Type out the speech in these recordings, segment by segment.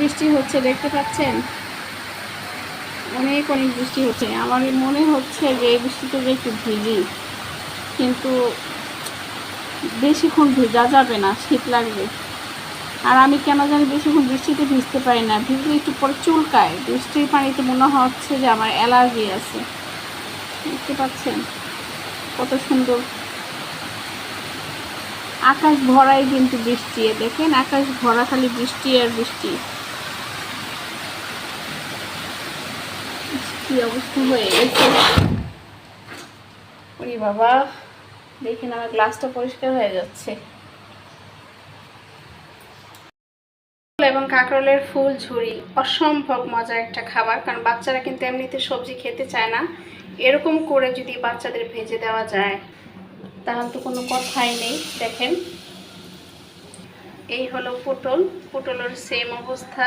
বৃষ্টি হচ্ছে, দেখতে পাচ্ছেন? অনেক অনেক বৃষ্টি হচ্ছে। আমার মনে হচ্ছে যে এই বৃষ্টিতে যে একটু ভিজি, কিন্তু বেশিক্ষণ ভেজা যাবে না, শীত লাগবে। আর আমি কেন জানি বেশিক্ষণ বৃষ্টিতে ভিজতে পারি না, ভিজলে একটু পরে চুলকায়। বৃষ্টির পানিতে মনে হচ্ছে যে আমার অ্যালার্জি আছে। দেখতে পাচ্ছেন? কত সুন্দর। আকাশ ভরাই কিন্তু বৃষ্টি। দেখেন, আকাশ ভরা খালি বৃষ্টি আর বৃষ্টি। কি অবস্থা হয়ে গেছে? ওরে বাবা, দেখেন আমার গ্লাসটা পরিষ্কার হয়ে যাচ্ছে। এবং কাঁকরোলের ফুল ঝুরি, অসম্ভব মজার একটা খাবার, কারণ বাচ্চারা কিন্তু এমনিতে সবজি খেতে চায় না। এরকম করে যদি বাচ্চাদের ভেজে দেওয়া যায়, তাহলে তো কোনো কথাই নেই। দেখেন, এই হলো পটল, পটলের সেম অবস্থা।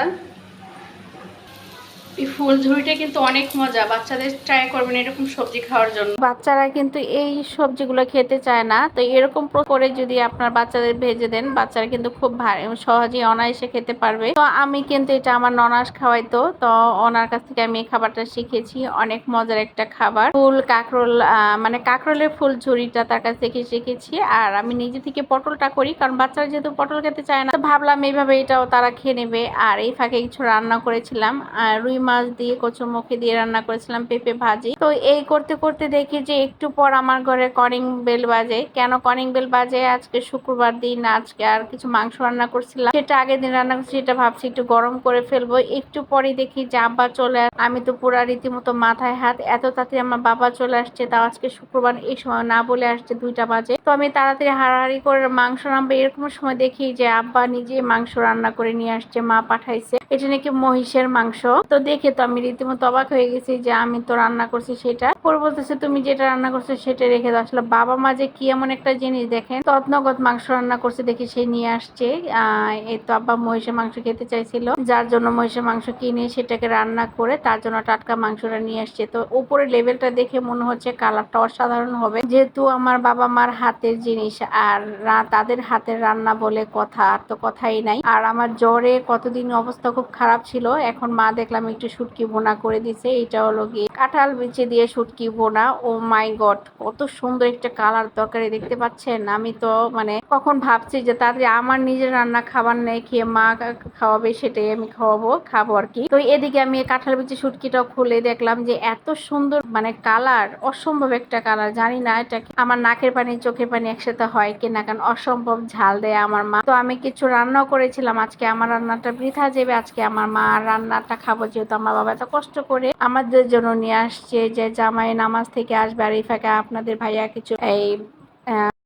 এই ফুল ঝুড়িটা কিন্তু অনেক মজা। বাচ্চাদের ট্রাই করবেন এরকম সবজি খাওয়ার জন্য। বাচ্চারা কিন্তু এই সবজিগুলো খেতে চায় না। তো এরকম করে যদি আপনার বাচ্চাদের ভেজে দেন, বাচ্চারা কিন্তু খুব ভারী সহজেই অনায়াসে খেতে পারবে। তো আমি কিন্তু এটা আমার ননাস খাওয়াইতো। তো ওনার কাছ থেকে আমি এই খাবারটা শিখেছি। অনেক মজার একটা খাবার। ফুল কাঁকরোল মানে কাঁকরোলের ফুল ঝুড়িটা তার কাছ থেকে শিখেছি। আর আমি নিজে থেকে পটলটা করি, কারণ বাচ্চারা যেহেতু পটল খেতে চায় না, তো ভাবলাম এইভাবে এটাও তারা খেয়ে নেবে। আর এই ফাঁকে কিছু রান্না করেছিলাম আর রুই মাছ দিয়ে কচুরমুখী দিয়ে রান্না করেছিলাম, পেঁপে ভাজি। তো এই করতে করতে দেখি যে একটু পর আমার ঘরে কলিং বেল বাজে। কেন কলিং বেল বাজে? আজকে শুক্রবার দিন, আজকে আর কিছু মাংস রান্না করছিলাম। সেটা আগের দিন রান্না করছি, সেটা ভাবছি একটু গরম করে ফেলব। একটু পরে দেখি যে আব্বা চলে আমি তো পুরা রীতিমতো মাথায় হাত, এত তাড়াতাড়ি আমার বাবা চলে আসছে, তাও আজকে শুক্রবার, এই সময় না বলে আসছে দুইটা বাজে। তো আমি তাড়াতাড়ি হাড়াহাড়ি করে মাংস রান্না, এরকম সময় দেখি যে আব্বা নিজে মাংস রান্না করে নিয়ে আসছে, মা পাঠাইছে। এটা নাকি মহিষের মাংস। তো দেখে তো আমি রীতিমতো অবাক হয়ে গেছি যে আমি তো রান্না করছি সেটা। পরে বলতেছে, তুমি যেটা রান্না করছ সেটা রেখে দাও। আসলে বাবা মা যে কি এমন একটা জিনিস দেখেন তত্নগত মাংস রান্না করছে দেখি সে নিয়ে আসছে। এই তো আব্বা মহিষের মাংস খেতে চাইছিল। যার জন্য মহিষের মাংস কিনে সেটাকে রান্না করে তার জন্য টাটকা মাংসটা নিয়ে আসছে। তো উপরে লেভেলটা দেখে মনে হচ্ছে কালারটা অসাধারণ হবে। যেহেতু আমার বাবা মার হাতের জিনিস আর তাদের হাতের রান্না বলে কথা, আর তো কথাই নাই। আর আমার জ্বরে কতদিন অবস্থা খুব খারাপ ছিল। এখন মা দেখলাম একটু শুটকি বোনা করে দিছে, এটা হলো গিয়ে কাঁঠাল বিচে দিয়ে শুটকি বোনা ও মাই গড, কত সুন্দর একটা কালার তরকারি দেখতে পাচ্ছেন? আমি তো মানে কখন ভাবছি যে তাড়াতাড়ি আমার নিজের রান্না খাবার নেই, খেয়ে মা খাওয়াবে সেটাই আমি খাওয়াবো, খাব আর কি। তো এদিকে আমি কাঁঠাল বিচি শুটকিটাও খুলে দেখলাম যে এত সুন্দর মানে কালার, অসম্ভব একটা কালার। জানি না এটা আমার নাকের পানি, চোখের পানি একসাথে হয় কিনা, কারণ অসম্ভব ঝাল দেয় আমার মা। তো আমি কিছু রান্নাও করেছিলাম, আজকে আমার রান্নাটা বৃথা যাবে, আজকে আমার মা রান্নাটা খাব যেহেতু আমার বাবা এত কষ্ট করে আমাদের জন্য নিয়ে আসছে যে জামাই নামাজ থেকে আসবে আর এই ফাঁকে আপনাদের ভাইয়া কিছু এই